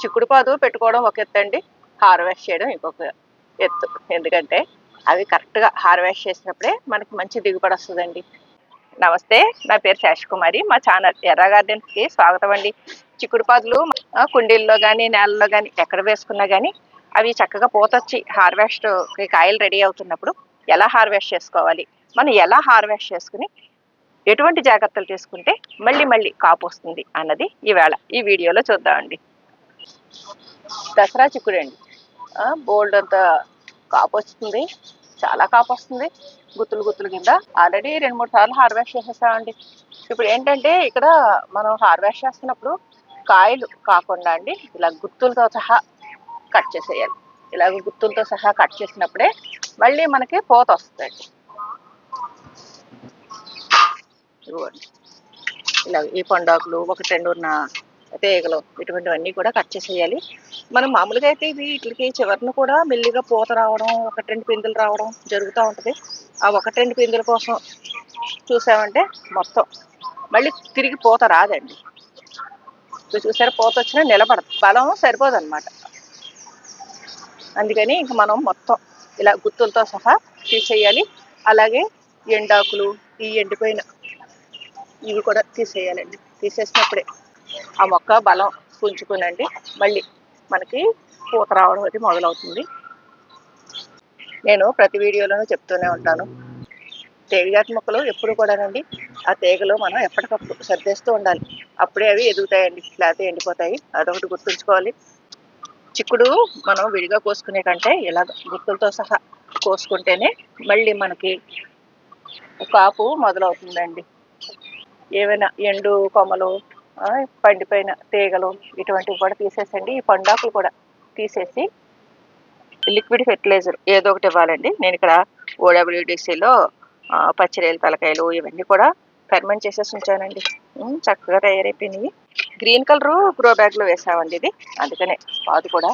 చిక్కుడు పాదు పెట్టుకోవడం ఒక ఎత్తు అండి హార్వెస్ట్ చేయడం ఇంకొక ఎత్తు. ఎందుకంటే అవి కరెక్ట్గా హార్వెస్ట్ చేసినప్పుడే మనకి మంచి దిగుబడి వస్తుందండి. నమస్తే నా పేరు శేషకుమారి మా ఛానల్ ఎర్ర గార్డెన్స్కి స్వాగతం అండి. చిక్కుడు పాదులు కుండీల్లో కానీ నేలలో కానీ ఎక్కడ వేసుకున్నా కానీ అవి చక్కగా పోతొచ్చి హార్వెస్ట్ కాయలు రెడీ అవుతున్నప్పుడు ఎలా హార్వెస్ట్ చేసుకోవాలి? మనం ఎలా హార్వెస్ట్ చేసుకుని ఎటువంటి జాగ్రత్తలు తీసుకుంటే మళ్ళీ మళ్ళీ కాపు వస్తుంది అన్నది ఈవేళ ఈ వీడియోలో చూద్దామండి. దసరా చిక్కుడు అండి బోల్డ్ అంత కాపు వస్తుంది చాలా కాపు వస్తుంది గుత్తులు గుత్తులు కింద. ఆల్రెడీ రెండు మూడు సార్లు హార్వెస్ట్ చేసేసామండి. ఇప్పుడు ఏంటంటే ఇక్కడ మనం హార్వెస్ట్ చేస్తున్నప్పుడు కాయలు కాకుండా అండి ఇలా గుత్తులతో సహా కట్ చేసేయాలి. ఇలాగ గుత్తులతో సహా కట్ చేసినప్పుడే మళ్ళీ మనకి పోత వస్తుంది ఇదిగోండి. ఇలా ఈ పండాకులు ఒకటి రెండు ఉన్న తీగలు ఇటువంటివన్నీ కూడా కట్ చేసేయాలి. మనం మామూలుగా అయితే ఇవి వీటికి చివరిన కూడా మెల్లిగా పూత రావడం ఒకటి రెండు పిందులు రావడం జరుగుతూ ఉంటుంది. ఆ ఒకటి రెండు పిందుల కోసం చూసామంటే మొత్తం మళ్ళీ తిరిగి పూత రాదండి. ఇప్పుడు పూత వచ్చినా నిలబడదు. బలం సరిపోదన్నమాట అందుకని ఇంక మనం మొత్తం ఇలా గుత్తులతో సహా తీసేయాలి. అలాగే ఎండాకులు ఈ ఎండిపోయిన ఇవి కూడా తీసేయాలండి. తీసేసినప్పుడే. ఆ మొక్క బలం పుంజుకునండి. మళ్ళీ మనకి పూత రావడం అది మొదలవుతుంది. నేను ప్రతి వీడియోలోనూ చెప్తూనే ఉంటాను. తేగజాతి మొక్కలు ఎప్పుడు కూడానండి ఆ తీగలు మనం ఎప్పటికప్పుడు సర్దేస్తూ ఉండాలి. అప్పుడే అవి ఎదుగుతాయండి లేకపోతే ఎండిపోతాయి. అదొకటి గుర్తుంచుకోవాలి. చిక్కుడు మనం విడిగా కోసుకునే కంటే ఇలా గుర్తులతో సహా కోసుకుంటేనే మళ్ళీ మనకి కాపు మొదలవుతుందండి. ఏవైనా ఎండు కొమ్మలు పండిపోయిన తీగలు ఇటువంటివి కూడా తీసేసండి. ఈ పండాకులు కూడా తీసేసి లిక్విడ్ ఫెర్టిలైజర్ ఏదో ఒకటి ఇవ్వాలండి. నేను ఇక్కడ ఓడబ్ల్యూడిసిలో పచ్చిరేలు తలకాయలు ఇవన్నీ కూడా ఫెర్మెంట్ చేసేసి ఉంచానండి. చక్కగా తయారైపోయినాయి గ్రీన్ కలరు గ్రో బ్యాగ్లో వేసామండి ఇది. అందుకనే పాదు కూడా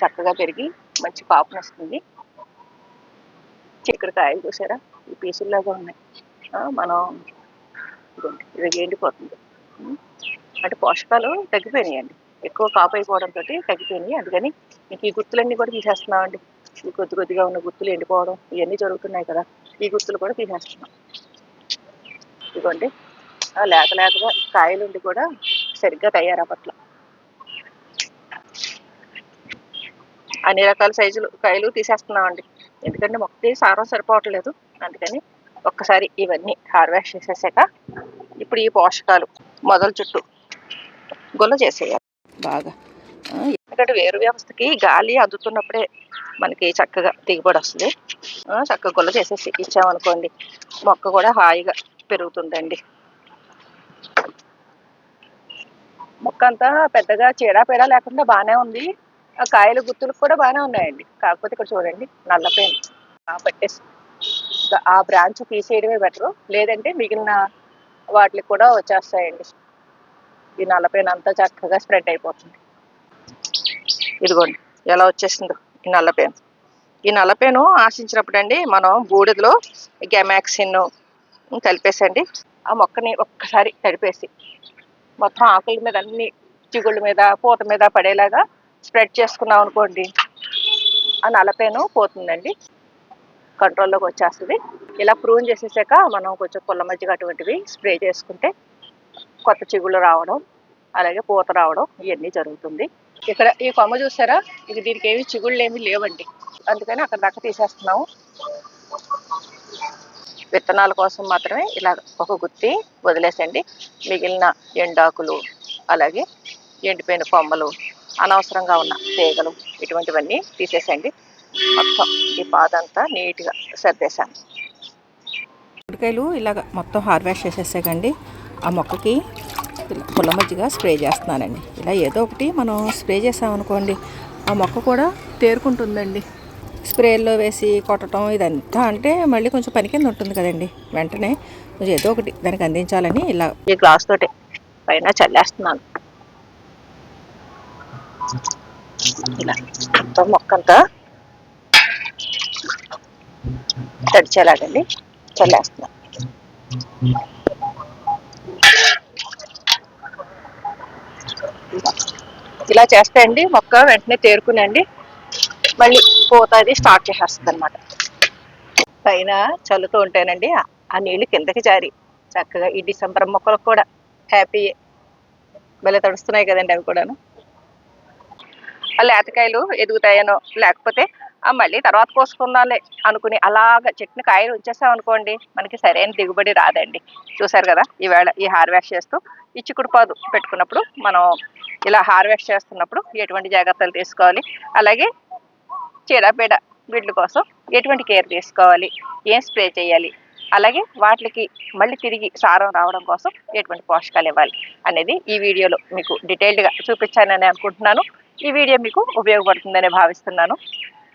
చక్కగా పెరిగి మంచి కాపుని వస్తుంది. చిక్కుడు కాయలు చూసారా? ఈ పీసుల్లాగా ఉన్నాయి. మనం ఇది ఎండిపోతుంది అంటే పోషకాలు తగ్గిపోయినాయండి. ఎక్కువ కాపు అయిపోవడంతో తగ్గిపోయినాయి. అందుకని మీకు ఈ గుర్తులన్నీ కూడా తీసేస్తున్నామండి. ఈ కొద్ది కొద్దిగా ఉన్న గుర్తులు ఎండిపోవడం ఇవన్నీ జరుగుతున్నాయి కదా. ఈ గుర్తులు కూడా తీసేస్తున్నాం. ఇదిగోండి. లేత లేతగా కాయలుండి కూడా సరిగ్గా తయారవట్ల అన్ని రకాల సైజులు కాయలు తీసేస్తున్నామండి. ఎందుకంటే మొక్కకి సారం సరిపోవట్లేదు. అందుకని ఒక్కసారి ఇవన్నీ హార్వెస్ట్ చేసేసాక ఇప్పుడు ఈ పోషకాలు మొదల చుట్టూ గుల్ల చేసేయాలి. బాగా. ఎందుకంటే వేరు వ్యవస్థకి గాలి అందుతున్నప్పుడే మనకి చక్కగా దిగుబడి వస్తుంది. చక్కగా గుల్ల చేసేసి ఇచ్చామనుకోండి మొక్క కూడా హాయిగా పెరుగుతుందండి. మొక్క అంతా పెద్దగా చీడా లేకుండా బాగానే ఉంది. ఆ కాయలు గుత్తులు కూడా బాగానే ఉన్నాయండి. కాకపోతే ఇక్కడ చూడండి నల్లపేను పట్టేసి ఆ బ్రాంచ్ తీసేయడమే బెటర్. లేదంటే మిగిలిన వాటికి కూడా వచ్చేస్తాయండి. ఈ నల్లపేను అంతా చక్కగా స్ప్రెడ్ అయిపోతుంది. ఇదిగోండి ఎలా వచ్చేసిందో ఈ నల్లపేను. ఈ నల్లపేను ఆశించినప్పుడు అండి మనం బూడిదలో గెమాక్సిన్ కలిపేసండి. ఆ మొక్కని ఒక్కసారి తడిపేసి మొత్తం ఆకుల మీద అన్ని చిగుళ్ళ మీద పూత మీద పడేలాగా స్ప్రెడ్ చేసుకున్నాం అనుకోండి ఆ నలపేను పోతుందండి. కంట్రోల్లోకి వచ్చేస్తుంది. ఇలా ప్రూన్ చేసేసాక మనం కొంచెం పుల్ల మజ్జిగ అటువంటివి స్ప్రే చేసుకుంటే కొత్త చిగుళ్ళు రావడం అలాగే పూత రావడం ఇవన్నీ జరుగుతుంది. ఇక్కడ ఈ కొమ్మ చూసారా? ఇది దీనికి ఏమి చిగుళ్ళు ఏమి లేవండి. అందుకని అక్కడ దాకా తీసేస్తున్నాము. విత్తనాల కోసం మాత్రమే ఇలా ఒక గుత్తి వదిలేసండి. మిగిలిన ఎండాకులు అలాగే ఎండిపోయిన కొమ్మలు అనవసరంగా ఉన్న తీగలు ఇటువంటివన్నీ తీసేసండి. మొత్తం ఈ పాదంతా నీట్గా సర్దేశాను. ఉడికాయలు ఇలాగ మొత్తం హార్వెస్ట్ చేసేసాకండి ఆ మొక్కకి పుల్ల మజ్జిగ స్ప్రే చేస్తున్నానండి. ఇలా ఏదో ఒకటి మనం స్ప్రే చేసామనుకోండి ఆ మొక్క కూడా తేరుకుంటుందండి. స్ప్రేల్లో వేసి కొట్టడం ఇదంతా అంటే మళ్ళీ కొంచెం పని కింద ఉంటుంది కదండి. వెంటనే కొంచెం ఏదో ఒకటి దానికి అందించాలని ఇలా ఈ గ్లాస్ తోటి పైన చల్లేస్తున్నాను. ఇలా మొత్తం మొక్కంతా తడిచేలాగండి చల్లేస్తున్నాను. ఇలా చేస్తే అండి మొక్క వెంటనే తేరుకునండి. మళ్ళీ పూత అది స్టార్ట్ చేసేస్తుంది అనమాట పైన చల్లుతూ ఉంటానండి. ఆ- నీళ్ళు నీళ్ళు కిందకి జారి. చక్కగా ఈ డిసెంబర్ మొక్కలకు కూడా హ్యాపీ భలే తడుస్తున్నాయి కదండి అవి కూడాను. ఆ లేతకాయలు ఎదుగుతాయనో లేకపోతే మళ్ళీ తర్వాత కోసుకుందాంలే అనుకుని అలాగ చెట్టుని కాయలు ఉంచేసాం అనుకోండి మనకి సరైన దిగుబడి రాదండి. చూసారు కదా? ఈవేళ ఈ హార్వెస్ట్ చేస్తూ ఈ చిక్కుడు పాదు పెట్టుకున్నప్పుడు మనం ఇలా హార్వెస్ట్ చేస్తున్నప్పుడు ఎటువంటి జాగ్రత్తలు తీసుకోవాలి? అలాగే చీడపీడ వీటి కోసం ఎటువంటి కేర్ తీసుకోవాలి? ఏం స్ప్రే చేయాలి? అలాగే వాటికి మళ్ళీ తిరిగి సారం రావడం కోసం ఎటువంటి పోషకాలు ఇవ్వాలి అనేది ఈ వీడియోలో మీకు డీటెయిల్డ్గా చూపించానని అనుకుంటున్నాను. ఈ వీడియో మీకు ఉపయోగపడుతుందని భావిస్తున్నాను.